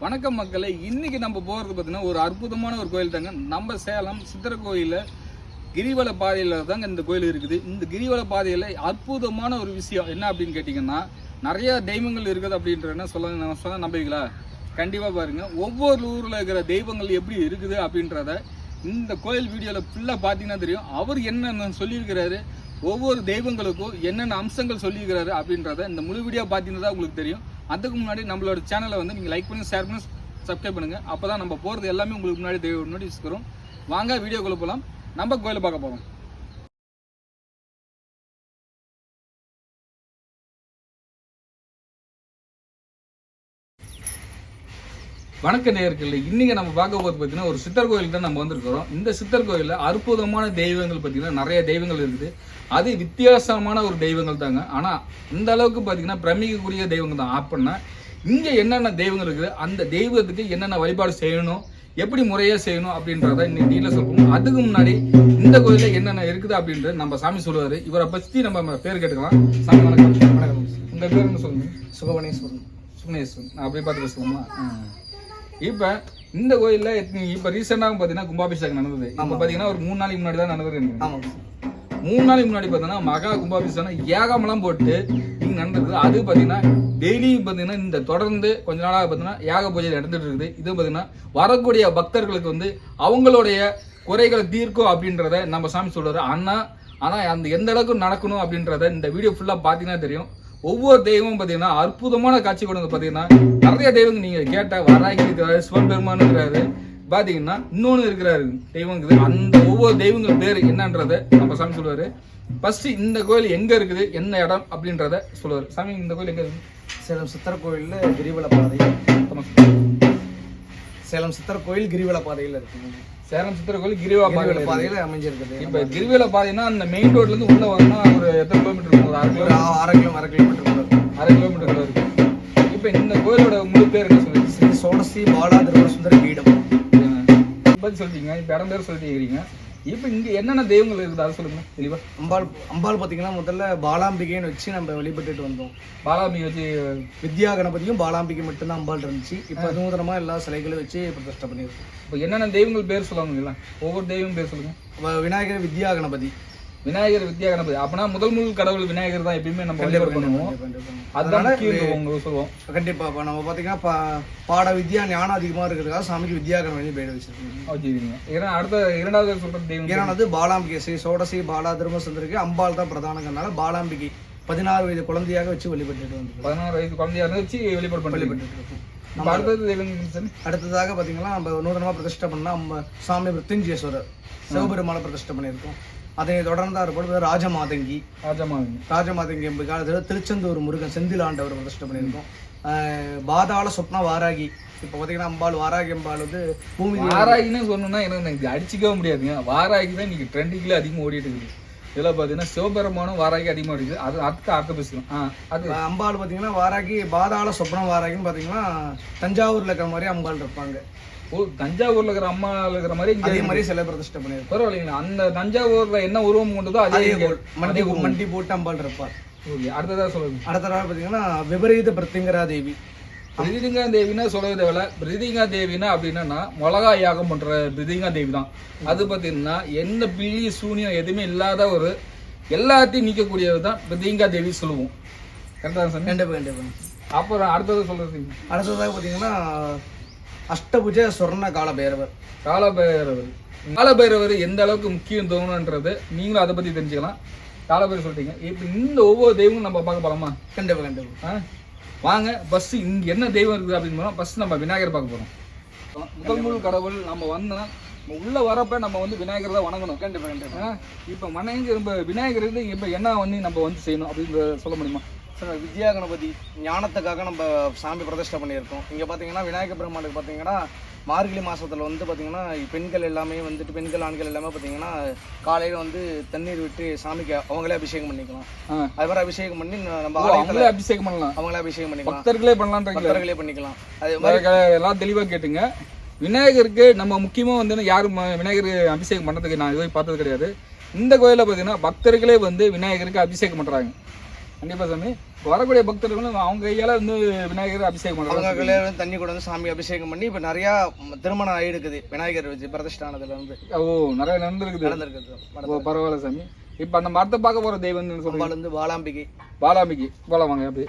வணக்கம் மக்களை இன்னைக்கு நம்ம போகிறது பார்த்தீங்கன்னா ஒரு அற்புதமான ஒரு கோயில் தாங்க. நம்ம சேலம் சித்திர கோயிலில் கிரிவல பாதையில் தாங்க இந்த கோயில் இருக்குது. இந்த கிரிவல பாதையில் அற்புதமான ஒரு விஷயம் என்ன அப்படின்னு கேட்டிங்கன்னா நிறையா தெய்வங்கள் இருக்குது அப்படின்றத சொல்ல நான் சொல்ல நம்புவீங்களா? கண்டிப்பாக பாருங்க. ஒவ்வொரு ஊரில் இருக்கிற தெய்வங்கள் எப்படி இருக்குது அப்படின்றத இந்த கோயில் வீடியோவில் ஃபுல்லாக பார்த்தீங்கன்னா தெரியும். அவர் என்னென்ன சொல்லியிருக்கிறாரு ஒவ்வொரு தெய்வங்களுக்கும் என்னென்ன அம்சங்கள் சொல்லியிருக்கிறாரு அப்படின்றத இந்த முழு வீடியோ பார்த்தீங்கன்னா தான் உங்களுக்கு தெரியும். அதுக்கு முன்னாடி நம்மளோட சேனலை வந்து நீங்கள் லைக் பண்ணி ஷேர் பண்ணி சப்ஸ்கிரைப் பண்ணுங்கள் அப்போ தான் நம்ம போகிறது எல்லாமே உங்களுக்கு முன்னாடி தேவை நோட்டீஸ் வரும். வாங்க வீடியோக்குள்ளே போகலாம் நம்ம கோயிலை பார்க்க போகிறோம் வணக்க நேயர்கள் இன்னைக்கு நம்ம பார்க்க போகிறது பார்த்தீங்கன்னா ஒரு சித்தர் கோயில் தான் நம்ம வந்திருக்கிறோம். இந்த சித்தர் கோயிலில் அற்புதமான தெய்வங்கள் பார்த்தீங்கன்னா நிறைய தெய்வங்கள் இருக்குது. அது வித்தியாசமான ஒரு தெய்வங்கள் தாங்க. ஆனால் இந்த அளவுக்கு பார்த்தீங்கன்னா பிரமிக்கக்கூடிய தெய்வங்கள் தான். அப்படின்னா இங்கே என்னென்ன தெய்வங்கள் இருக்குது அந்த தெய்வத்துக்கு என்னென்ன வழிபாடு செய்யணும் எப்படி முறையாக செய்யணும் அப்படின்றத இன்னைக்கு டீல சொல்லுவோம் அதுக்கு முன்னாடி இந்த கோயிலில் என்னென்ன இருக்குது அப்படின்றது நம்ம சாமி சொல்லுவார். இவரை பற்றி நம்ம பேர் கேட்டுக்கலாம். சாமி வணக்கம். வணக்கம். உங்கள் பேர் என்ன சொல்லுங்க? சுகவனேஸ்வரன். சுக்னேஸ்வரன் நான் அப்படியே பார்த்து பேசுவோமா இப்போ இந்த கோயில்ல இப்போ ரீசெண்டாக பார்த்தீங்கன்னா கும்பாபிஷேகம் நடந்தது. இப்போ பார்த்தீங்கன்னா ஒரு மூணு நாளைக்கு முன்னாடி தான் நடந்தது மூணு நாளைக்கு முன்னாடி பார்த்தீங்கன்னா மகா கும்பாபிஷேகம் ஏகமெல்லாம் போட்டு இங்கே நடந்திருக்குது அது பார்த்தீங்கன்னா டெய்லியும் பார்த்தீங்கன்னா இந்த தொடர்ந்து கொஞ்ச நாளாக பார்த்தீங்கன்னா யாக பூஜை நடந்துட்டு இருக்குது. இது பார்த்தீங்கன்னா வரக்கூடிய பக்தர்களுக்கு வந்து அவங்களுடைய குறைகளை தீர்க்கும் அப்படின்றத நம்ம சாமி சொல்றாரு. அண்ணா ஆனால் அந்த எந்த அளவுக்கு நடக்கணும் அப்படின்றத இந்த வீடியோ ஃபுல்லாக பார்த்தீங்கன்னா தெரியும். ஒவ்வொரு தெய்வமும் பார்த்தீங்கன்னா அற்புதமான காட்சி கொடுங்க பார்த்தீங்கன்னா. நிறைய தெய்வங்கள் நீங்கள் கேட்டால் வராகி இருக்கிறாரு சிவபெருமான் இருக்கிறாரு பார்த்தீங்கன்னா இன்னொன்று இருக்கிறாரு தெய்வம் இருக்குது அந்த ஒவ்வொரு தெய்வங்கள் பேர் என்னன்றதை நம்ம சாமி சொல்லுவாரு. ஃபஸ்ட்டு இந்த கோயில் எங்க இருக்குது என்ன இடம் அப்படின்றத சொல்லுவார். சாமி இந்த கோயில் எங்க இருக்கு? சேலம் சித்தர் கோயில்ல கிரிவல பாதை. சேலம் சித்தர் கோயில் கிரிவல பாதையில் இருக்குங்க சேலம் சித்திர கோயில் கிரிவா கிரிவல பாதை பாதையில் அமைஞ்சிருக்குது. இப்ப கிரிவேல பாதைன்னா அந்த மெயின் ரோட்ல இருந்து உள்ள வரணும்னா ஒரு எத்தனை கிலோமீட்டர் இருக்கும்? ஒரு அரை கிலோமீட்டர் அரை கிலோ அரை கிலோமீட்டர் அரை கிலோமீட்டர் இருக்கு. இப்ப இந்த கோயிலோட முழு பேர் என்ன சொல்லுங்க ஸ்ரீ சோடசி பாலா திருவர சுந்தர பீடம். பத்தி சொல்லிட்டீங்க இப்ப இடம் பேர் சொல்லிட்டீங்க இப்ப இங்க என்னென்ன தெய்வங்கள் இருக்குது? அதை சொல்லுங்க தெளிவா. அம்பாள் அம்பாள் பார்த்தீங்கன்னா முதல்ல பாலாம்பிகைன்னு வச்சு நம்ம வழிபட்டுட்டு வந்தோம். பாலாமி வச்சு வித்யா கணபதியும் பாலாம்பிகை மட்டும்தான் அம்பாள் இருந்துச்சு. இப்போ நூதனமா எல்லா சிலைகளும் வச்சு பிரதிஷ்டை பண்ணியிருக்கோம். இப்போ என்னென்ன தெய்வங்கள் பேர் சொல்லுவாங்க ஒவ்வொரு தெய்வம் பேர் சொல்லுங்க. விநாயகர் வித்யா கணபதி விநாயகர் வித்யா கணபதி. அப்பனா முதல் முதல் கடவுள் விநாயகர் தான் எப்பயுமே நம்ம வழிபாடு பண்ணுவோம். அதுதான் உங்களுக்கு சொல்லுவோம். கண்டிப்பா இப்போ நம்ம பார்த்தீங்கன்னா பா பாட வித்யா ஞானம் அதிகமாக இருக்கிறதுக்காக சாமிக்கு வித்யா கணபதி பேர் ஏன்னா அடுத்த இரண்டாவது சொல்ற தெய்வம் பாலாம்பிகை ஸ்ரீ சோடசி பாலா திருமசுந்தருக்கு அம்பாள் தான் பிரதானங்கிறனால பாலாம்பிகை பதினாறு வயது குழந்தையாக வச்சு வழிபட்டுட்டு வந்து பதினாறு வயசு குழந்தையா இருந்து வச்சு வழிபாடு பண்ணி அடுத்தது அடுத்ததாக பார்த்தீங்கன்னா நம்ம நூதனமாக பிரதிஷ்டை பண்ணா நம்ம சாமி மிருத்யுஞ்சேஸ்வரர் சிவபெருமானை பிரதிஷ்டை பண்ணியிருக்கோம். அதை தொடர்ந்து இருப்பது ராஜமாதங்கி. ராஜமாவிங்க ராஜமாதங்கி எம்பு காலத்தில் திருச்செந்தூர் முருகன் செந்தில் ஆண்டவர் பிரதிஷ்டை பண்ணியிருக்கோம். பாதாள சொப்னா வாராகி. இப்போ பார்த்தீங்கன்னா அம்பாள் வாராகி அம்பாள் வந்து பூமி வாராகின்னு சொன்னோம்னா எனக்கு எனக்கு அடிச்சிக்கவே முடியாதுங்க. வாராகி தான் இன்னைக்கு ட்ரெண்டிங்கில் அதிகமாக ஓடிட்டு இருக்குது. இதில் பார்த்தீங்கன்னா சிவபெருமானும் வாராகி அதிகமாக இருக்குது. அது அடுத்த அடுத்த பேசுகிறோம் ஆ அது அம்பாள் பார்த்தீங்கன்னா வாராகி பாதாள சொப்னம் வாராகின்னு பார்த்தீங்கன்னா தஞ்சாவூர்ல இருக்கிற மாதிரி அம்பாள் இருப்பாங்க. தஞ்சாவூர்ல இருக்கிற அம்மா இருக்கிற மாதிரி இங்க அதே மாதிரி சிலை பிரதிஷ்டை பண்ணியிருக்கோம். பரவாயில்லைங்களா? அந்த தஞ்சாவூர்ல என்ன உருவம் கொண்டதோ அதே மண்டி மண்டி போட்டு அம்பாள் இருப்பார் ஓகே அடுத்ததா சொல்லுங்க. அடுத்ததாக பார்த்தீங்கன்னா விபரீத பிரத்திங்கரா தேவி. பிரிதிங்கா தேவினா சொல்லவே தேவையில்ல பிரிதிங்கா தேவினா அப்படின்னா மிளகா யாகம் பண்ற பிரிதிங்கா தேவி தான். அது பார்த்தீங்கன்னா எந்த பில்லி சூனியம் எதுவுமே இல்லாத ஒரு எல்லாத்தையும் நீக்கக்கூடியது தான் பிரிதிங்கா தேவி சொல்லுவோம். கரெக்டாக சார் கண்டிப்பா கண்டிப்பா. அப்புறம் அடுத்தது சொல்றது அடுத்ததாக பார்த்தீங்கன்னா அஷ்டபுஜ சொர்ண கால பைரவர் காலபைரவர். காலபைரவர் எந்த அளவுக்கு முக்கியத்துவம்ன்றது நீங்களும் அதை பத்தி தெரிஞ்சுக்கலாம். காலபைரவர் சொல்லிட்டீங்க. இப்போ இந்த ஒவ்வொரு தெய்வமும் நம்ம பார்க்க போலாமா? கண்டிப்பா கண்டிப்பா. ஆ? வாங்க ஃபர்ஸ்ட் இங்க என்ன தெய்வம் இருக்குது அப்படின்னு போனா ஃபர்ஸ்ட் நம்ம விநாயகர் பார்க்க போறோம். முதல் முதல் கடவுள் நம்ம வந்தோம் நம்ம உள்ள வரப்ப நம்ம வந்து விநாயகர் தான் வணங்கணும். கண்டிப்பா கண்டிப்பா. ஆ? இப்ப மனைங்க ரொம்ப விநாயகர் இப்ப என்ன வந்து நம்ம வந்து செய்யணும் அப்படின்றத சொல்ல முடியுமா? சார் வித்யா கணபதி ஞானத்துக்காக நம்ம சாமி பிரதிஷ்டை பண்ணியிருக்கோம். இங்கே பார்த்தீங்கன்னா விநாயகர் பெருமாளுக்கு பார்த்தீங்கன்னா மார்கழி மாசத்துல வந்து பார்த்தீங்கன்னா பெண்கள் எல்லாமே வந்துட்டு பெண்கள் ஆண்கள் எல்லாமே பார்த்தீங்கன்னா காலையில் வந்து தண்ணீர் விட்டு சாமிக்கு அவங்களே அபிஷேகம் பண்ணிக்கலாம். அது மாதிரி அபிஷேகம் பண்ணி நம்ம அவங்களே அபிஷேகம் பண்ணலாம். அவங்களே அபிஷேகம் பண்ணிக்கலாம். பக்தர்களே பண்ணலான்றீங்களா பக்தர்களே பண்ணிக்கலாம். அது மாதிரி எல்லாம் தெளிவா கேட்டுங்க. விநாயகருக்கு நம்ம முக்கியமா வந்து யாரும் விநாயகர் அபிஷேகம் பண்ணதுக்கு நான் இதுவரை பார்த்தது கிடையாது. இந்த கோயிலில் பார்த்தீங்கன்னா பக்தர்களே வந்து விநாயகருக்கு அபிஷேகம் பண்றாங்க. கண்டிப்பா சாமி. வரக்கூடிய பக்தர்களும் அவங்க கையால வந்து விநாயகர் அபிஷேகம் அவங்க பண்றாங்க கல்யாணம் வந்து தண்ணி கூட வந்து சாமி அபிஷேகம் பண்ணி இப்போ நிறையா திருமணம் ஆகிடுக்குது விநாயகர் வச்சு பிரதிஷ்டானதுல இருந்து ஓ நிறைய நடந்திருக்குது. நடந்திருக்குது. ஓ பரவாயில்ல சாமி. இப்ப அந்த மரத்தை பார்க்க போற தெய்வம் அம்பாள் வந்து பாலாம்பிகை பாலாம்பிக்கு போலாம் வாங்க அப்படியே.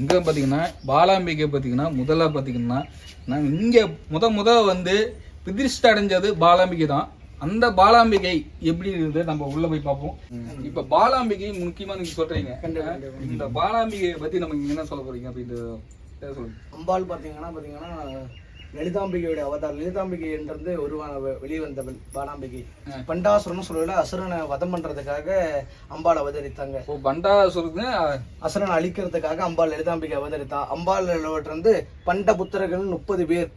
இங்க பாத்தீங்கன்னா பாலாம்பிகை பாத்தீங்கன்னா முதல்ல பாத்தீங்கன்னா நாங்க இங்க முத முத வந்து பிரதிஷ்டை அடைஞ்சது பாலாம்பிகை தான். அந்த பாலாம்பிகை எப்படி இருக்குது நம்ம உள்ள போய் பார்ப்போம். இப்ப பாலாம்பிகை முக்கியமா நீங்க சொல்றீங்க. இந்த பாலாம்பிகையை பத்தி நம்ம என்ன சொல்ல போறீங்க அப்படின்ட்டு பேச சொல்லுங்க. அம்பாள் பார்த்தீங்கன்னா பார்த்தீங்கன்னா லலிதாம்பிகையுடைய அவதார் லலிதாம்பிகை என்றது உருவான வெளிவந்தவள் பாலாம்பிகை. ஆ. பண்டாசுரன் சொல்லல அசுரனை வதம் பண்றதுக்காக அம்பாள் அவதரித்தாங்க. ஓ பண்டா சொல்லுங்க அசுரனை அழிக்கிறதுக்காக அம்பாள் லலிதாம்பிகை அவதரித்தா அம்பாள் வந்து பண்ட புத்திரர்கள் முப்பது பேர்.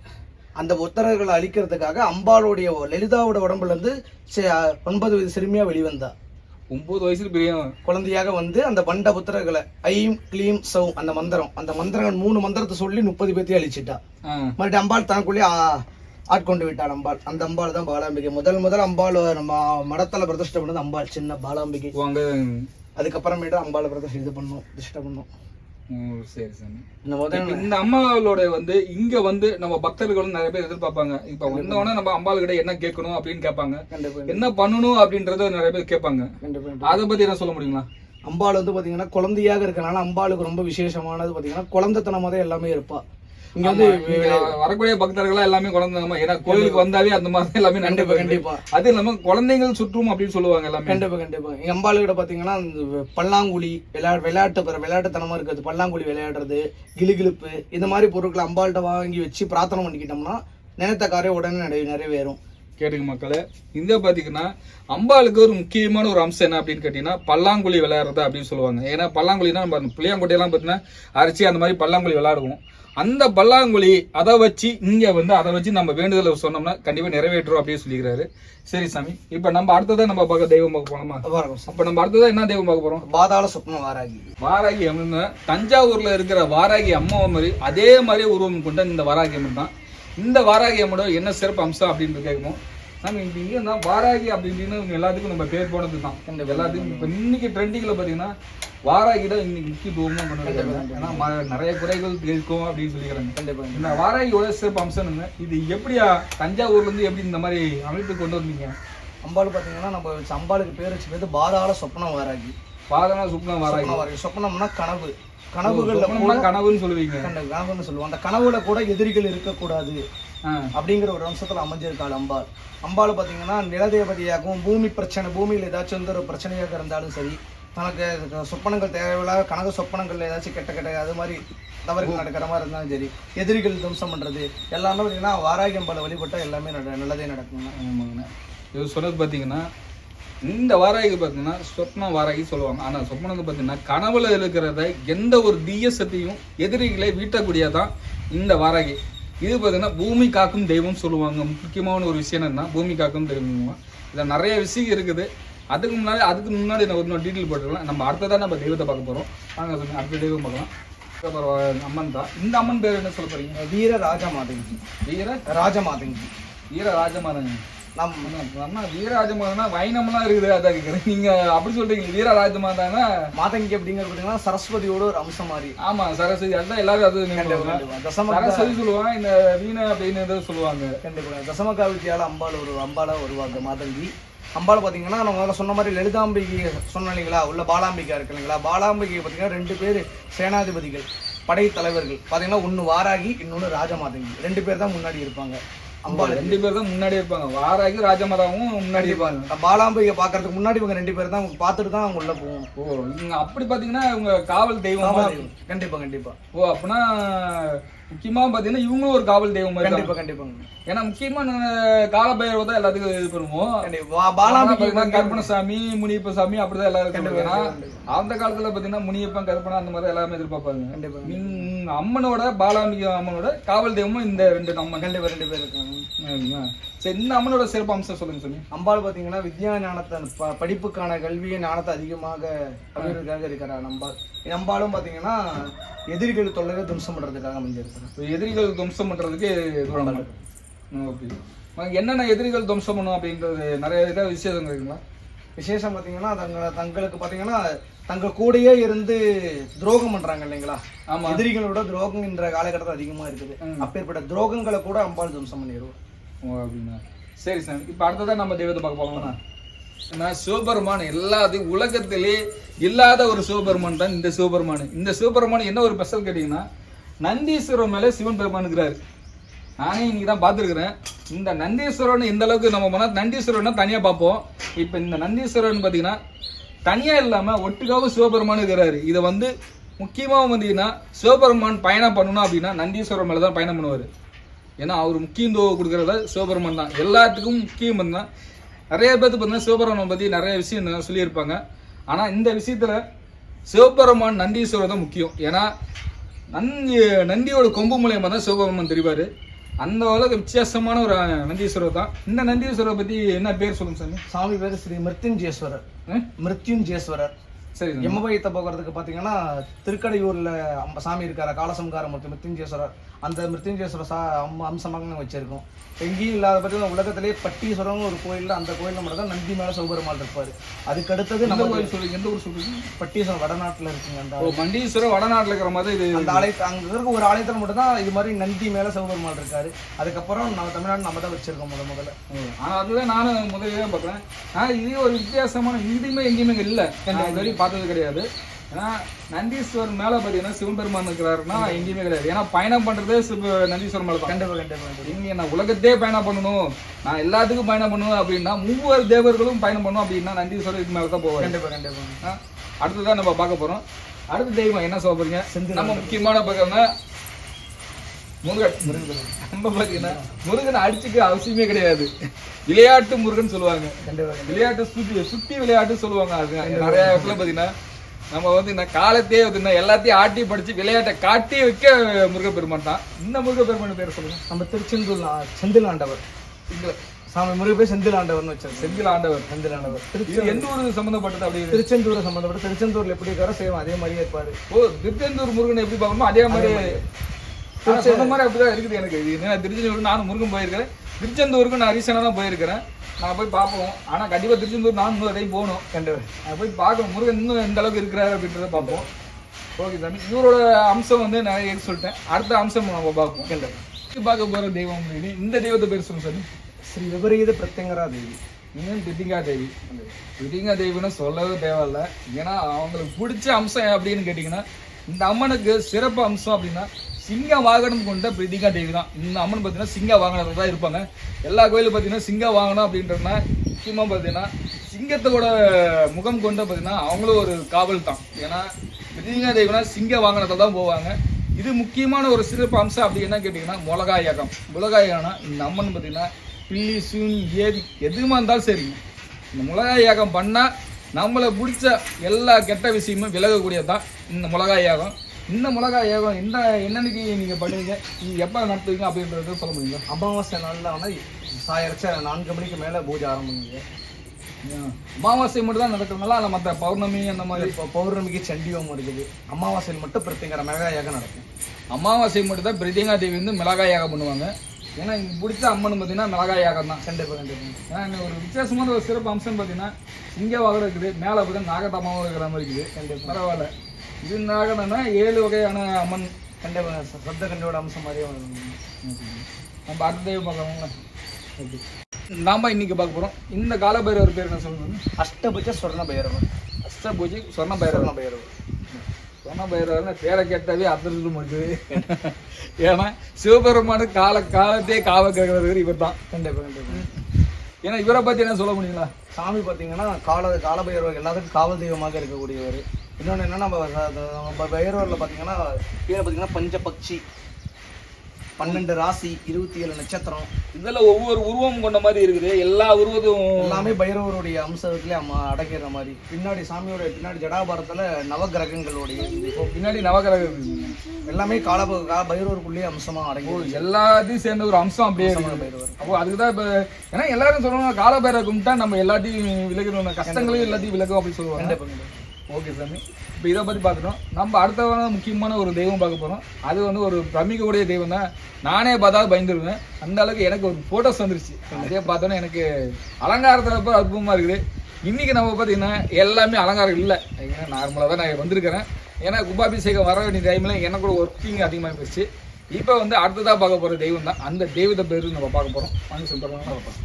அந்த புத்திரர்களை அழிக்கிறதுக்காக அம்பாளுடைய லலிதாவோட உடம்புல இருந்து சி- ஒன்பது வயது சிறுமியா வெளிவந்தா. ஒன்பது வயசுல பெரிய குழந்தையாக வந்து அந்த பண்ட புத்திரர்களை ஐம் க்ளீம் சௌ அந்த மந்திரம் அந்த மந்திரங்கள் மூணு மந்திரத்தை சொல்லி முப்பது பேர்த்தையும் அழிச்சிட்டா. மறுபடியும் அம்பாள் தனக்குள்ளே ஆ- ஆட்கொண்டு விட்டாள் அம்பாள். அந்த அம்பாள் தான் பாலாம்பிகை. முதல் முதல் அம்பாள் நம்ம மடத்துல பிரதிஷ்டை பண்ணது அம்பாள் சின்ன பாலாம்பிகை. அதுக்கப்புறமேட்டு அம்பாளை பிரதிஷ்டை இது பண்ணோம் பிரதிஷ்டை பண்ணோம். சரி சாமி இந்த அம்மாவோட வந்து இங்க வந்து நம்ம பக்தர்களும் நிறைய பேர் எதிர்பார்ப்பாங்க. இப்ப வந்தவொடனே நம்ம அம்பாள் கிட்ட என்ன கேட்கணும் அப்படின்னு கேட்பாங்க. என்ன பண்ணணும் அப்படின்றத நிறைய பேர் கேட்பாங்க. அதை பத்தி என்ன சொல்ல முடியுங்களா? அம்பாள் வந்து பாத்தீங்கன்னா குழந்தையாக இருக்கனால அம்பாளுக்கு ரொம்ப விசேஷமானது பாத்தீங்கன்னா குழந்தைத்தனமா தான் எல்லாமே இருப்பா. இங்க வந்து வரக்கூடிய பக்தர்களா எல்லாமே குழந்தை ஏன்னா கோயிலுக்கு வந்தாவே அந்த மாதிரி எல்லாமே கண்டிப்பா கண்டிப்பா. அது இல்லாம குழந்தைகள் சுற்றும் அப்படின்னு சொல்லுவாங்க எல்லாமே. கண்டிப்பா கண்டிப்பா. எங்க அம்பாள் கிட்ட பாத்தீங்கன்னா இந்த பல்லாங்குழி விளையாட்டு விளையாட்டு விளையாட்டுத்தனமா இருக்கிறது. பல்லாங்குழி விளையாடுறது கிளுகிளுப்பு இந்த மாதிரி பொருட்களை அம்பாள்கிட்ட வாங்கி வச்சு பிரார்த்தனை பண்ணிக்கிட்டோம்னா நினைத்த காரியம் உடனே நிறைவே நிறைவேறும். கேட்டுங்க மக்களே இந்த பாத்தீங்கன்னா அம்பாளுக்கு ஒரு முக்கியமான ஒரு அம்சம் என்ன அப்படின்னு கேட்டீங்கன்னா பல்லாங்குழி விளையாடுறது அப்படின்னு சொல்லுவாங்க. ஏன்னா பல்லாங்குழினா நம்ம புளியாங்குட்டையெல்லாம் பார்த்தீங்கன்னா அரைச்சி அந்த மாதிரி பல்லாங்குழி விளையாடுவோம். அந்த பல்லாங்குழி அதை வச்சு இங்க வந்து அதை வச்சு நம்ம வேண்டுதலை சொன்னோம்னா கண்டிப்பா நிறைவேற்றும் அப்படின்னு சொல்லிக்கிறாரு. சரி சாமி இப்ப நம்ம அடுத்ததான் நம்ம பார்க்க தெய்வம் பார்க்க போனோமா. அப்ப நம்ம அடுத்ததா என்ன தெய்வம் பார்க்க போறோம்? பாதாள சொப்னம் வாராகி. வாராகி அம்மன் தஞ்சாவூர்ல இருக்கிற வாராகி அம்மா மாதிரி அதே மாதிரி உருவம் கொண்ட இந்த வாராகி அம்மன் தான். இந்த வாராகி அம்மனோட என்ன சிறப்பு அம்சம் அப்படின்னு கேட்கணும் நம்ம இப்ப இங்க இருந்தா வாராகி அப்படின்னு இவங்க எல்லாத்துக்கும் நம்ம பேர் போனது தான் எல்லாத்துக்கும் இப்ப இன்னைக்கு ட்ரெண்டிங்ல பாத்தீங்கன்னா வாராகி தான் இன்னைக்கு முக்கியத்துவமா பண்ணுறாங்க ஏன்னா நிறைய குறைகள் இருக்கும் அப்படின்னு சொல்லிக்கிறாங்க. கண்டிப்பா இந்த வாராகியோட சிறப்பு அம்சம் என்ன? இது எப்படியா தஞ்சாவூர்ல இருந்து எப்படி இந்த மாதிரி அமைப்பு கொண்டு வந்தீங்க? அம்பாள் பாத்தீங்கன்னா நம்ம அம்பாளுக்கு பேர் வச்சுக்கிறது பாதாள சொப்னம் வாராகி. பாதனா சுப்னம் வாராகி. வாராகி. சொப்னம்னா கனவு. கனவுகள்ல சொப்னம்னா கனவுன்னு சொல்லுவீங்க. கனவுன்னு சொல்லுவோம். அந்த கனவுல கூட எதிரிகள் இருக்கக்கூடாது. அப்படிங்கிற ஒரு அம்சத்துல அமைஞ்சிருக்காள் அம்பாள். அம்பாள் பாத்தீங்கன்னா நிலதேவதையாகவும் பூமி பிரச்சனை பூமியில ஏதாச்சும் வந்து ஒரு பிரச்சனையாக இருந்தாலும் சரி தனக்கு சொப்பனங்கள் தேவையில்லாத கனவு சொப்பனங்கள்ல ஏதாச்சும் கெட்ட கெட்ட அது மாதிரி தவறுகள் நடக்கிற மாதிரி இருந்தாலும் சரி எதிரிகள் துவம்சம் பண்றது எல்லாமே பார்த்தீங்கன்னா வாராகி அம்பாளை வழிபட்டா எல்லாமே நட- நல்லதே ஆமாங்கண்ணா இது சொன்னது பார்த்தீங்கன்னா இந்த வாராகி பார்த்தீங்கன்னா சொப்ன வாராகி சொல்லுவாங்க. ஆனால் சொப்னது பார்த்தீங்கன்னா கனவுல இருக்கிறத எந்த ஒரு தீய சக்தியும் எதிரிகளை வீட்டக்கூடியதான் இந்த வாராகி. இது பார்த்தீங்கன்னா பூமி காக்கும் தெய்வம் சொல்லுவாங்க. முக்கியமான ஒரு விஷயம் என்னன்னா பூமி காக்கும் தெய்வம் இதில் நிறைய விஷயம் இருக்குது. அதுக்கு முன்னாடி அதுக்கு முன்னாடி நான் ஒரு டீட்டெயில் போட்டுக்கலாம் நம்ம அடுத்ததான் நம்ம தெய்வத்தை பார்க்க போகிறோம் வாங்க சொல்லுங்க. அடுத்த தெய்வம் பார்க்கலாம். அப்புறம் அம்மன் தான். இந்த அம்மன் பேர் என்ன சொல்ல போறீங்க? வீர ராஜமாதங்கி வீர? ராஜமாதங்கி வீர ராஜமாதங்க நம் அண்ணா வீரராஜமாதனா வைணம்லாம் இருக்குது அதான் கேக்குறேன். நீங்க அப்படி சொல்றீங்க வீரராஜமாதானா? மாதங்கி அப்படிங்கிறது பார்த்தீங்கன்னா சரஸ்வதியோட ஒரு அம்சம் மாதிரி ஆமா சரஸ்வதி. அதுதான் எல்லாரும் அது சரஸ்வதி சொல்லுவாங்க இந்த வீணை அப்படின்னு சொல்லுவாங்க. கண்டிப்பா தசமகா வித்தியால அம்பாள் ஒரு அம்பாளா வருவாங்க மாதங்கி. அம்பாள் பார்த்தீங்கன்னா நம்ம முதல்ல சொன்ன மாதிரி லலிதாம்பிகை சொன்னோம் இல்லைங்களா? உள்ள பாலாம்பிகா இருக்கு இல்லைங்களா? பாலாம்பிகை பார்த்தீங்கன்னா ரெண்டு பேர் சேனாதிபதிகள் படை தலைவர்கள் பார்த்தீங்கன்னா ஒன்று வாராகி இன்னொன்று ராஜமாதங்கி. ரெண்டு பேர் தான் முன்னாடி இருப்பாங்க. அம்பாள் ரெண்டு பேர் தான் முன்னாடி இருப்பாங்க. வாராகி ராஜமாதாவும் முன்னாடி இருப்பாங்க. பாலாம்பிகை பார்க்கறதுக்கு முன்னாடி இவங்க ரெண்டு பேர் தான் பார்த்துட்டு தான் அவங்க உள்ள போகணும் ஓ இவங்க அப்படி பாத்தீங்கன்னா இவங்க காவல் தெய்வம் கண்டிப்பா கண்டிப்பா. ஓ அப்படின்னா முக்கியமா பாத்தீங்கன்னா இவங்களும் ஒரு காவல் தெய்வம் மாதிரி தான். கண்டிப்பா கண்டிப்பாங்க. ஏன்னா முக்கியமா காலபைரவ தான் எல்லாத்துக்கும் இது பண்ணுவோம். கருப்பணசாமி முனியப்ப சாமி அப்படிதான் எல்லாரும். ஏன்னா அந்த காலத்துல பாத்தீங்கன்னா முனியப்பன் கருப்பணா அந்த மாதிரி எல்லாமே எதிர்பார்ப்பாங்க. கண்டிப்பா நீங்க அம்மனோட பாலாம்பிகை அம்மனோட காவல் தெய்வமும் இந்த ரெண்டு அம்மன் கண்டிப்பா ரெண்டு பேர் இருக்காங்க? சரி இந்த அம்மனோட சிறப்பு அம்சம் சொல்லுங்க சாமி. அம்பாள் பார்த்தீங்கன்னா வித்யா ஞானத்தை படிப்புக்கான கல்வியை ஞானத்தை அதிகமாக பகிர்றதுக்காக இருக்கிறார் அம்பாள். அம்பாளும் பார்த்தீங்கன்னா எதிரிகள் தொல்லையை தும்சம் பண்ணுறதுக்காக அமைஞ்சிருக்கிறார் இப்போ எதிரிகள் துவம்சம் பண்றதுக்கு ஓகே. என்னென்ன எதிரிகள் துவம்சம் பண்ணும் அப்படின்றது நிறைய இதாக விஷயம் இருக்குங்களா? விசேஷம் பார்த்தீங்கன்னா தங்க தங்களுக்கு பார்த்தீங்கன்னா தங்கள் கூடயே இருந்து துரோகம் பண்றாங்க இல்லைங்களா? ஆமா. எதிரிகளோட துரோகம் என்ற காலகட்டத்தில் அதிகமா இருக்குது. அப்பேற்பட்ட துரோகங்களை கூட அம்பாள் தும்சம் பண்ணிடுவோம் ஓ அப்படின்னா சரி சாமி இப்போ அடுத்ததான் நம்ம தெய்வத்தை பார்க்க போகலாம்னா நான் சிவபெருமான் எல்லாத்தையும் உலகத்திலே இல்லாத ஒரு சிவபெருமான் தான் இந்த சிவபெருமான். இந்த சிவபெருமான் என்ன ஒரு ஸ்பெஷல் கேட்டிங்கன்னா நந்தீஸ்வரன் மேலே சிவன் பெருமான் இருக்கிறாரு. நானே இன்னைக்கு தான் பார்த்துருக்குறேன். இந்த நந்தீஸ்வரன் இந்த அளவுக்கு நம்ம போனால் நந்தீஸ்வரன் தனியாக பார்ப்போம். இப்போ இந்த நந்தீஸ்வரன் பார்த்தீங்கன்னா தனியாக இல்லாமல் ஒட்டுக்காவும் சிவபெருமான் இருக்கிறாரு. இதை வந்து முக்கியமாக வந்தீங்கன்னா சிவபெருமான் பயணம் பண்ணணும் அப்படின்னா நந்தீஸ்வரன் மேலே தான் பயணம் பண்ணுவார். ஏன்னா அவர் முக்கியத்துவம் கொடுக்குறத சிவபெருமான் தான். எல்லாத்துக்கும் முக்கியம் தான். நிறைய பேர்த்து பார்த்தீங்கன்னா சிவபெருமான் பற்றி நிறைய விஷயம் சொல்லியிருப்பாங்க. ஆனால் இந்த விஷயத்தில் சிவபெருமான் நந்தீஸ்வரர் தான் முக்கியம். ஏன்னா நந்தி நந்தியோட கொம்பு மூலியமாக தான் சிவபெருமான் தெரிவார். அந்த அளவுக்கு வித்தியாசமான ஒரு நந்தீஸ்வரர் தான். இந்த நந்தீஸ்வரரை பற்றி என்ன பேர் சொல்லுங்க சாமி? சாமி பேர் ஸ்ரீ மிருத்யுஞ்சேஸ்வரர்? மிருத்யுஞ்சேஸ்வரர். சரி. எம்மபயத்தை போக்குறதுக்கு பார்த்தீங்கன்னா திருக்கடையூர்ல அம்ப- சாமி இருக்காரு காலசம்காரமூர்த்தி மிருத்யுஞ்சேஸ்வரர். அந்த மிருத்யுஞ்சேஸ்வரர் சா அம்- அம்சமாக நாங்கள் வச்சிருக்கோம். எங்கேயும் இல்லாத பார்த்தீங்கன்னா உலகத்திலே பட்டீஸ்வரம்னு ஒரு கோயில்ல அந்த கோயில்ல மட்டும் தான் நந்தி மேல சிவபெருமாள் இருப்பாரு. அதுக்கு அடுத்தது நம்ம ஊர் சொல்லுங்க எந்த ஊர் சொல்லுங்க பட்டீஸ்வரம் வடநாட்டுல இருக்குங்க அந்த ஓ மண்டீஸ்வரர் வடநாட்டில் இருக்கிற மாதிரி இது அந்த ஆலயத்து அங்க இருக்க ஒரு ஆலயத்துல மட்டும் தான் இது மாதிரி நந்தி மேல சிவபெருமாள் இருக்காரு. அதுக்கப்புறம் நம்ம தமிழ்நாடு நம்ம தான் வச்சிருக்கோம் முத முதல்ல. ஆனா அதுதான் நானும் முதலே பார்க்குறேன். ஆனால் இதே ஒரு வித்தியாசமான இதுமே எங்கேயுமே இல்லை. பார்த்தது கிடையாது. ஏன்னா நந்தீஸ்வரர் மேலே பார்த்தீங்கன்னா சிவபெருமான் இருக்கிறாருன்னா எங்கேயுமே கிடையாது. ஏன்னா பயணம் பண்ணுறதே சிவ நந்தீஸ்வரர் மேலே தான் கண்டிப்பா கண்டிப்பா கண்டிப்பா. இங்கே நான் உலகத்தே பயணம் பண்ணணும். நான் எல்லாத்துக்கும் பயணம் பண்ணணும் அப்படின்னா மூவர் தேவர்களும் பயணம் பண்ணணும் அப்படின்னா நந்தீஸ்வரர் இது மேலே தான் போவார். கண்டிப்பா கண்டிப்பா. அடுத்ததான் நம்ம பார்க்க போகிறோம் அடுத்த தெய்வம் என்ன சொல்ல செந்தில் நம்ம முக்கியமான பக்கம்னா முருகன். நம்ம பார்த்தீங்கன்னா முருகன் அடிச்சுக்க அவசியமே கிடையாது. விளையாட்டு முருகன் சொல்லுவாங்க. விளையாட்டு சுத்தி சுத்தி விளையாட்டு சொல்லுவாங்க அது. நிறைய இடத்துல பார்த்தீங்கன்னா நம்ம வந்து இந்த காலத்தையே வந்து எல்லாத்தையும் ஆட்டி படிச்சு விளையாட்டை காட்டி வைக்க முருகப்பெருமான் தான். இந்த முருகப்பெருமான் பேர் சொல்லுங்க. நம்ம திருச்செந்தூர் செந்தில் ஆண்டவர். சாமி முருக பேர் செந்தில் ஆண்டவர்னு வச்சிருக்கோம் செந்தில் ஆண்டவர். செந்தில் ஆண்டவர். திருச்சி எந்த ஊருக்கு சம்பந்தப்பட்டது அப்படி? திருச்செந்தூரை சம்பந்தப்பட்ட திருச்செந்தூர்ல எப்படி இருக்காரோ சேம் அதே மாதிரியே இருப்பாரு. ஓ திருச்செந்தூர் முருகனை எப்படி பார்க்கணுமோ அதே மாதிரி சொன்ன மாதிரி அப்படிதான் இருக்குது எனக்கு. இது என்ன திருச்செந்தூர் நானும் முருகன் போயிருக்கிறேன். திருச்செந்தூருக்கு நான் ரீசனாக தான் போயிருக்கிறேன். நான் போய் பார்ப்போம். ஆனா கண்டிப்பா திருச்செந்தூர் நான் இன்னொரு டைம் போகணும். கண்டிப்பா. நான் போய் பார்க்கணும். முருகன் இன்னும் எந்த அளவுக்கு இருக்கிறாரு அப்படின்றத பார்ப்போம். ஓகே சாமி. இவரோட அம்சம் வந்து நிறைய இருக்கு சொல்லிட்டேன். அடுத்த அம்சம் நம்ம பார்ப்போம். கண்டிப்பா. இது பார்க்க போற தெய்வம் அப்படின்னு. இந்த தெய்வத்தை பேர் சொல்லுங்க சாமி. ஸ்ரீ விபரீத பிரத்யங்கரா தேவி. இன்னும் திட்டிங்கா தேவி. திட்டிங்கா தேவின்னு சொல்லவே தேவையில்ல. ஏன்னா அவங்களுக்கு பிடிச்ச அம்சம் அப்படின்னு கேட்டிங்கன்னா இந்த அம்மனுக்கு சிறப்பு அம்சம் அப்படின்னா சிங்க வாகனம் கொண்ட பிரதிகா தேவி தான். இந்த அம்மன் பார்த்தீங்கன்னா சிங்க வாகனத்தில் தான் இருப்பாங்க. எல்லா கோயிலும் பார்த்தீங்கன்னா சிங்க வாகனம் அப்படின்றதுனா முக்கியமாக பார்த்தீங்கன்னா சிங்கத்தோட முகம் கொண்ட பார்த்தீங்கன்னா அவங்களும் ஒரு காவல் தான். ஏன்னா பிரதிகா தேவினா சிங்க வாகனத்தில் தான் போவாங்க. இது முக்கியமான ஒரு சிறப்பு அம்சம் அப்படி என்ன கேட்டிங்கன்னா மிளகா யாகம். மிளகாய் யாகம்னா இந்த அம்மன் பார்த்தீங்கன்னா பில்லி சூனி ஏரி எதுவுமா இருந்தாலும் சரி இந்த மிளகாய் யாகம் பண்ணால் நம்மளை பிடிச்ச எல்லா கெட்ட விஷயமும் விலகக்கூடியது தான் இந்த மிளகாய் யாகம் இந்த மிளகாய் யாகம் எந்த என்னன்னைக்கு நீங்கள் பண்ணுவீங்க? நீங்கள் எப்போ நடத்துவீங்க அப்படின்றத சொல்ல முடியுங்களா அமாவாசை நாள்ல வந்து சாயரச்ச நான்கு மணிக்கு மேல பூஜை ஆரம்பிங்க. அமாவாசை மட்டும் தான் நடக்கிறதுனால இல்லை மற்ற பௌர்ணமி அந்த மாதிரி? இப்போ பௌர்ணமிக்கு சண்டியோகம் இருக்குது. அமாவாசையில் மட்டும் பிரத்யங்கர மெகா யாகம் நடக்கும். அமாவாசை மட்டும் தான் பிரதிகா தேவி வந்து மிளகாய் யாகம் பண்ணுவாங்க. ஏன்னா எனக்கு பிடிச்ச அம்மன் பார்த்தீங்கன்னா மிளகாய் யாகம் தான். கண்டிப்பா கண்டிப்பா ஏன்னா எனக்கு ஒரு வித்தியாசமான ஒரு சிறப்பு அம்சம் பார்த்தீங்கன்னா சிங்க வாகனம் இருக்குது மேலே பார்த்தீங்கன்னா நாகதமாவும் இருக்கிற மாதிரி இருக்குது. கண்டிப்பா பரவாயில்ல. இது நாகனம்னா ஏழு வகையான அம்மன் கண்டிப்பா ச- சப்த கண்டியோட அம்சம் மாதிரியே. நம்ம அடுத்த பார்க்கலாங்களா ஓகே. நாம இன்னைக்கு பார்க்க போகிறோம் இந்த காலபைரவர் பேர் என்ன சொல்லணும் அஷ்டபுஜ சொர்ண பைரவர் அஷ்ட பூஜை சொர்ண பைரவர் பைரவர் சொர்ண பைரவர்னு பேரை கேட்டாவே அதிர்ஷ்டம் இருக்குது ஏன்னா சிவபெருமான கால காலத்தையே காவ கேட்கறவர் இவர் தான் கண்டிப்பா கண்டிப்பா. ஏன்னா இவரை பற்றி என்ன சொல்ல முடியுங்களா? சாமி பார்த்தீங்கன்னா கால காலபைரவர் எல்லாத்துக்கும் காவல் தெய்வமாக இருக்கக்கூடியவர். இன்னொன்று என்னன்னா நம்ம பைரவரில் பார்த்தீங்கன்னா கீழே பார்த்தீங்கன்னா பஞ்சபக்ஷி. பன்னெண்டு ராசி இருபத்தி ஏழு நட்சத்திரம். இதுல ஒவ்வொரு உருவம் கொண்ட மாதிரி இருக்குது. எல்லா உருவதும் எல்லாமே பைரவருடைய அம்சத்திலே அம்மா அடக்கிற மாதிரி. பின்னாடி சாமியோட பின்னாடி ஜடாபாரத்துல நவகிரகங்களுடைய. இப்போ பின்னாடி நவகிரகம். எல்லாமே கால கா- பைரவருக்குள்ளேயே அம்சமா அடங்கி எல்லாத்தையும் சேர்ந்த ஒரு அம்சம் அப்படியே இருக்குது. பைரவர். அப்போ அதுக்கு தான் இப்போ ஏன்னா எல்லாரும் சொல்லுவாங்க காலபைரவ கும்பிட்டா நம்ம எல்லாத்தையும் விலகிடும் கஷ்டங்களையும் எல்லாத்தையும் விலகும் அப்படின்னு சொல்லுவாங்க. ஓகே சாமி இப்போ இதை பற்றி பார்த்துட்டோம். நம்ம அடுத்த முக்கியமான ஒரு தெய்வம் பார்க்க போகிறோம் அது வந்து ஒரு பிரமிக்கக்கூடிய தெய்வம் தான். நானே பார்த்தா பயந்துருவேன். அந்த அளவுக்கு எனக்கு ஒரு ஃபோட்டோஸ் வந்துருச்சு. அதே பார்த்தோன்னே எனக்கு அலங்காரத்தில் இப்போ அற்புதமாக இருக்குது. இன்றைக்கி நம்ம பார்த்தீங்கன்னா எல்லாமே அலங்காரம் இல்லை. ஏன்னா நார்மலாக தான் நான் வந்திருக்கிறேன். ஏன்னா கும்பாபிஷேகம் வர வேண்டிய டைமில் எனக்கு கூட ஒர்க்கிங் அதிகமாக போயிடுச்சு இப்போ வந்து அடுத்ததாக பார்க்க போகிற தெய்வம் தான். அந்த தெய்வத்தை பேர் நம்ம பார்க்க போகிறோம் வாங்க சொல்கிறோம் பார்ப்போம்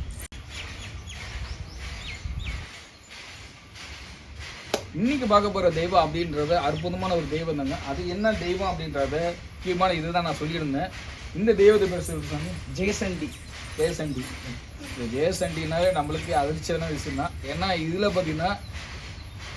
இன்னைக்கு பார்க்க போற தெய்வம் அப்படின்றது அற்புதமான ஒரு தெய்வம் தாங்க. அது என்ன தெய்வம் அப்படின்றத முக்கியமான இதுதான் நான் சொல்லியிருந்தேன். இந்த தெய்வத்தை பேர் சொல்லிருக்காங்க ஜெயசண்டி. ஜெயசண்டி. ஜெயசண்டினாலே நம்மளுக்கு அதிர்ச்சியான விஷயம் தான். ஏன்னா இதுல பார்த்தீங்கன்னா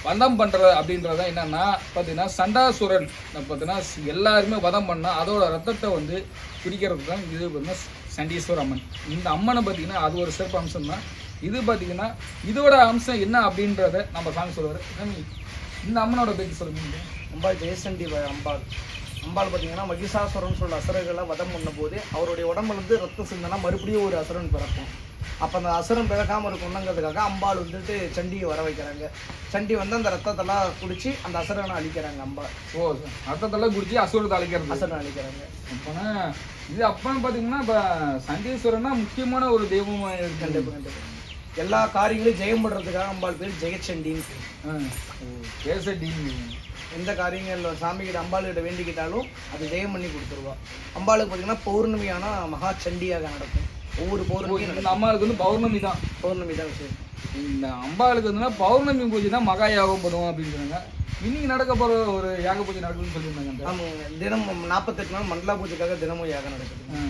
வதம் பண்றது அப்படின்றத என்னன்னா பார்த்தீங்கன்னா சண்டாசுரன். பார்த்தீங்கன்னா எல்லாருமே வதம் பண்ணா அதோட ரத்தத்தை வந்து குடிக்கிறது தான் இது பார்த்தீங்கன்னா சண்டீஸ்வர அம்மன். இந்த அம்மனை பார்த்தீங்கன்னா அது ஒரு சிறப்பு அம்சம் தான் இது பார்த்தீங்கன்னா இதோட அம்சம் என்ன அப்படின்றத நம்ம சாமி சொல்லுவார். இந்த அம்மனோட பற்றி சொல்லுங்க. அம்பாள் ஜெயசண்டி அம்பாள். அம்பாள் பார்த்தீங்கன்னா மகிஷாசுரன் சொல்ல அசுரர்களை வதம் பண்ண போது அவருடைய உடம்புல இருந்து ரத்தம் சிந்தினா மறுபடியும் ஒரு அசுரன் பிறக்கும். அப்போ அந்த அசுரன் பிறக்காம இருக்கணுங்கிறதுக்காக அம்பாள் வந்துட்டு சண்டியை வர வைக்கிறாங்க. சண்டி வந்து அந்த ரத்தத்தெல்லாம் குடிச்சு அந்த அசுரனை அழிக்கிறாங்க அம்பாள். ஓ ரத்தத்தெல்லாம் குடிச்சு அசுரத்தை அழைக்கிறது. அசுரனை அழிக்கிறாங்க. அப்போனா இது அப்பன்னு பார்த்தீங்கன்னா இப்போ சண்டீஸ்வரன்னா முக்கியமான ஒரு தெய்வமாக இருக்கு. கண்டிப்பா கண்டிப்பா. எல்லா காரியங்களையும் ஜெயம் பண்றதுக்காக அம்பாள் பேர் ஜெயச்சண்டின்னு. ஜெயசண்டி எந்த காரியங்கள் சாமிகிட்ட அம்பாளுகிட்ட வேண்டிக்கிட்டாலும் அது ஜெயம் பண்ணி கொடுத்துருவா. அம்பாளுக்கு பார்த்தீங்கன்னா பௌர்ணமியான மகா சண்டியாக நடக்கும். ஒவ்வொரு பௌர்ணமியும் இந்த அம்மாளுக்கு வந்து பௌர்ணமி தான். பௌர்ணமி தான் விஷயம். இந்த அம்பாளுக்கு வந்து பௌர்ணமி பூஜை தான் மகா யாகம் பண்ணுவோம் அப்படின்றாங்க. இன்னைக்கு நடக்க போற ஒரு யாக பூஜை நடக்குதுன்னு சொல்லியிருந்தாங்க ஆமாங்க தினம் நாற்பத்தெட்டு நாள் மண்டலா பூஜைக்காக தினமும் யாகம் நடக்குது. ஆ.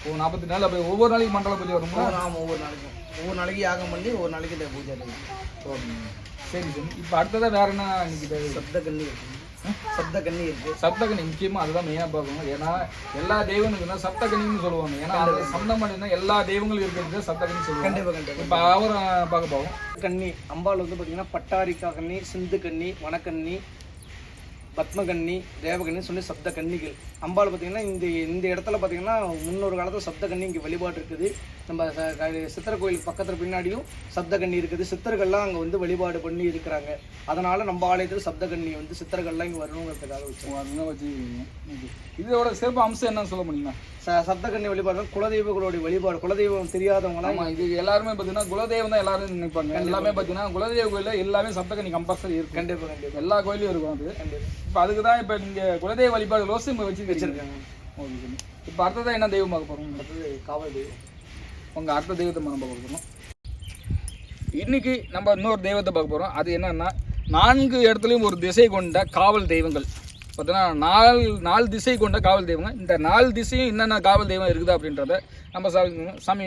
ஓ நாற்பத்தி நாள் அப்போ ஒவ்வொரு நாளைக்கு மண்டல பூஜை ஒவ்வொரு நாள் ஒவ்வொரு நாளைக்கும். ஒவ்வொரு நாளைக்கு யாகம் பண்ணி ஒவ்வொரு நாளைக்கு இந்த பூஜை நடக்கும் சரி சரி. இப்போ அடுத்ததாக வேற என்ன இன்னைக்கு? சப்த கன்னி இருக்கு. சப்த கன்னி இருக்கு. சப்தகனி முக்கியமா அதுதான் மெயினாக பார்க்கணும். ஏன்னா எல்லா தெய்வங்களுக்குன்னா சப்தகனின்னு சொல்லுவாங்க. ஏன்னா அது சப்தம் பண்ணினா எல்லா தெய்வங்களும் இருக்கிறது சப்தகனி சொல்லுவாங்க. கண்டிப்பா கண்டிப்பா இப்போ அவரை பார்க்க போவோம். கன்னி அம்பாள் வந்து பார்த்தீங்கன்னா பட்டாரிக்கா கன்னி சிந்து கன்னி வனக்கன்னி பத்மகன்னி தேவகன்னி சொல்லி சப்த கன்னிகள். அம்பாள் பார்த்தீங்கன்னா இந்த இந்த இடத்துல பார்த்தீங்கன்னா முன்னொரு காலத்தில் சப்த கன்னி இங்கே வழிபாடு இருக்குது. நம்ம சித்தர் கோயிலுக்கு பக்கத்தில் பின்னாடியும் சப்த கன்னி இருக்குது. சித்தர்கள்லாம் அங்கே வந்து வழிபாடு பண்ணி இருக்கிறாங்க. அதனால நம்ம ஆலயத்தில் சப்த கன்னி வந்து சித்தர்கள்லாம் இங்கே வரணுங்கிறதுக்காக அதுதான் வச்சு இது. இதோட சிறப்பு அம்சம் என்னன்னு சொல்ல முடியுமா? ச சப்த கன்னி வழிபாடு குலதெய்வங்களுடைய வழிபாடு. குலதெய்வம் தெரியாதவங்களாம் இது எல்லாருமே பார்த்தீங்கன்னா குலதெய்வம் தான் எல்லாரும் நினைப்பாங்க. எல்லாமே பார்த்தீங்கன்னா குலதெய்வ கோயில்ல எல்லாமே சப்தகனி கம்பல்சரி இருக்கு கண்டிப்பாக கண்டிப்பாக எல்லா கோயிலும் இருக்கும் அது. கண்டிப்பாக இப்போ அதுக்கு தான் இப்போ நீங்க குலதெய்வ வழிபாடு இப்போ வச்சு வச்சிருக்காங்க. ஓகே இப்போ அடுத்ததான் என்ன தெய்வம் பார்க்க போறோம்? அடுத்தது காவல் தெய்வம். உங்க அடுத்த தெய்வத்தை நம்ம பார்க்க போறோம். இன்னைக்கு நம்ம இன்னொரு தெய்வத்தை பார்க்க போறோம். அது என்னன்னா நான்கு இடத்துலையும் ஒரு திசை கொண்ட காவல் தெய்வங்கள். பார்த்தீங்கன்னா நாலு நாலு திசை கொண்ட காவல் தெய்வங்கள் இந்த நாலு திசையும் என்னென்ன காவல் தெய்வம் இருக்குது அப்படின்றத நம்ம சாமி சாமி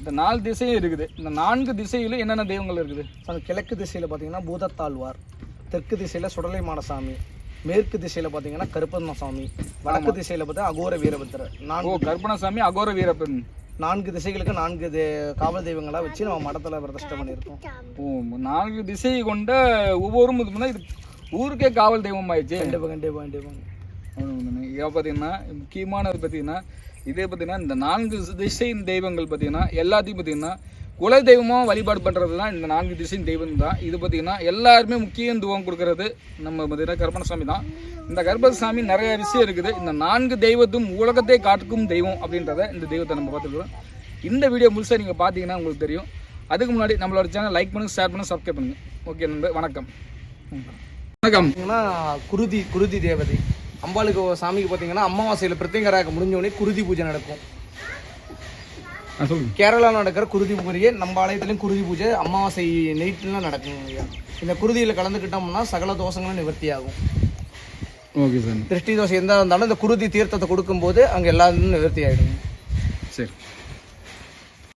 இந்த நாலு திசையும் இருக்குது. இந்த நான்கு திசையிலும் என்னென்ன தெய்வங்கள் இருக்குது? அந்த கிழக்கு திசையில் பார்த்தீங்கன்னா பூதத்தாழ்வார் தெற்கு திசையில் சுடலை மாடசாமி மேற்கு திசையில் பார்த்தீங்கன்னா கருப்பண்ண சாமி வடக்கு திசையில் பார்த்தா அகோர வீரபத்திரர் ஓ நான்கு கருப்பணசாமி அகோர வீரப்பன் நான்கு திசைகளுக்கு நான்கு தே- காவல் தெய்வங்களா வச்சு நம்ம மடத்தில் பிரதிஷ்டை பண்ணியிருக்கோம். ஓ நான்கு திசை கொண்ட ஒவ்வொரு இது ஊருக்கே காவல் தெய்வம் ஆயிடுச்சு கண்டிப்பாக கண்டிப்பாக கண்டிப்பாக இதை பார்த்தீங்கன்னா முக்கியமானது பார்த்தீங்கன்னா இதே பார்த்தீங்கன்னா இந்த நான்கு திசை தெய்வங்கள் பார்த்தீங்கன்னா எல்லாத்தையும் பார்த்தீங்கன்னா குல தெய்வமாக வழிபாடு பண்ணுறது தான் இந்த நான்கு திசையும் தெய்வம் தான் இது பார்த்தீங்கன்னா எல்லாருமே முக்கியத்துவம் கொடுக்கறது நம்ம பார்த்தீங்கன்னா கருப்பணசாமி தான். இந்த கருப்பணசாமி நிறைய விஷயம் இருக்குது. இந்த நான்கு தெய்வத்தும் உலகத்தை காட்டுக்கும் தெய்வம் அப்படின்றத இந்த தெய்வத்தை நம்ம பார்த்துக்கிறோம் இந்த வீடியோ முழுசாக நீங்கள் பார்த்தீங்கன்னா உங்களுக்கு தெரியும். அதுக்கு முன்னாடி நம்மளோட சேனல் லைக் பண்ணுங்க ஷேர் பண்ணுங்க சப்ஸ்கிரைப் பண்ணுங்க. ஓகே நண்பர் வணக்கம். வணக்கம். குருதி குருதி தேவதை. அம்பாளுக்கு சாமிக்கு பார்த்தீங்கன்னா அமாவாசையில் பிரத்யங்கராக முடிஞ்ச குருதி பூஜை நடக்கும். கேரளாவில் நடக்கிற குருதி பூஜையே நம்ம ஆலயத்துலேயும் குருதி பூஜை அமாவாசை நைட்லாம் நடக்கும் ஐயா. இந்த குருதியில் கலந்துக்கிட்டோம்னா சகல தோஷங்களும் நிவர்த்தி ஆகும் ஓகே சார். திருஷ்டி தோஷம் எந்த இருந்தாலும் இந்த குருதி தீர்த்தத்தை கொடுக்கும்போது அங்கே எல்லாரும் நிவர்த்தி ஆகிடும் சரி.